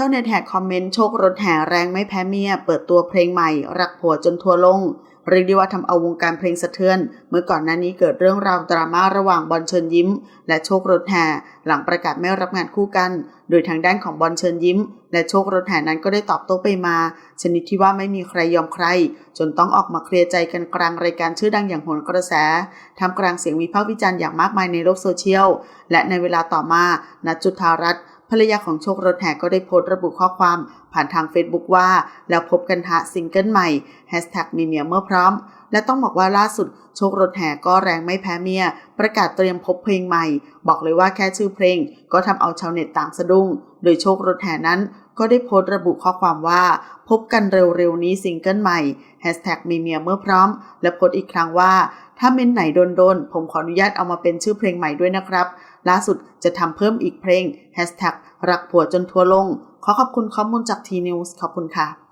ชาวเน็ตแห่คอมเมนต์โชครถแห่แรงไม่แพ้เมีย เปิดตัวเพลงใหม่ รักผัวจนทัวลง เรียกได้ว่าทำเอาวงการเพลงสะเทือน เมื่อก่อนหน้านี้เกิดเรื่องราวดราม่าระหว่างบอลเชิญยิ้ม และโชครถแห่หลังประกาศไม่รับงานคู่กัน โดยทางด้านของบอลเชิญยิ้ม และโชครถแห่นั้นก็ได้ตอบโต้ไปมา ชนิดที่ว่าไม่มีใครยอมใคร จนต้องออกมาเคลียร์ใจกันกลางรายการชื่อดังอย่างโหนกระแสทำกลางเสียงวิพากษ์วิจารณ์อย่างมากมายในโลกโซเชียลและในเวลาต่อมาณจุธารัตน์ ภรรยาของโชครถแห่ก็ได้โพสต์ระบุข้อความผ่านทาง Facebook ว่า แล้วพบกันทะซิงเกิลใหม่แฮชแท็กมีเมียเมื่อพร้อม และต้องบอกว่าล่าสุดโชครถแห่ก็แรงไม่แพ้เมีย ประกาศเตรียมพบเพลงใหม่ บอกเลยว่าแค่ชื่อเพลง ก็ทำเอาชาวเน็ตต่างสะดุ้ง โดยโชครถแห่นั้นก็ได้โพสต์ระบุข้อความว่า พบกันเร็วๆนี้ซิงเกิลใหม่ Hashtag มีเมียเมื่อพร้อม และโพสต์อีกครั้งว่า ถ้าเม้นไหนโดนๆ ผมขออนุญาตเอามาเป็นชื่อเพลงใหม่ด้วยนะครับ ล่าสุดจะทำเพิ่มอีกเพลง Hashtag รักผัวจนทัวลง ขอขอบคุณข้อมูลจากทีนิวส์ขอบคุณค่ะ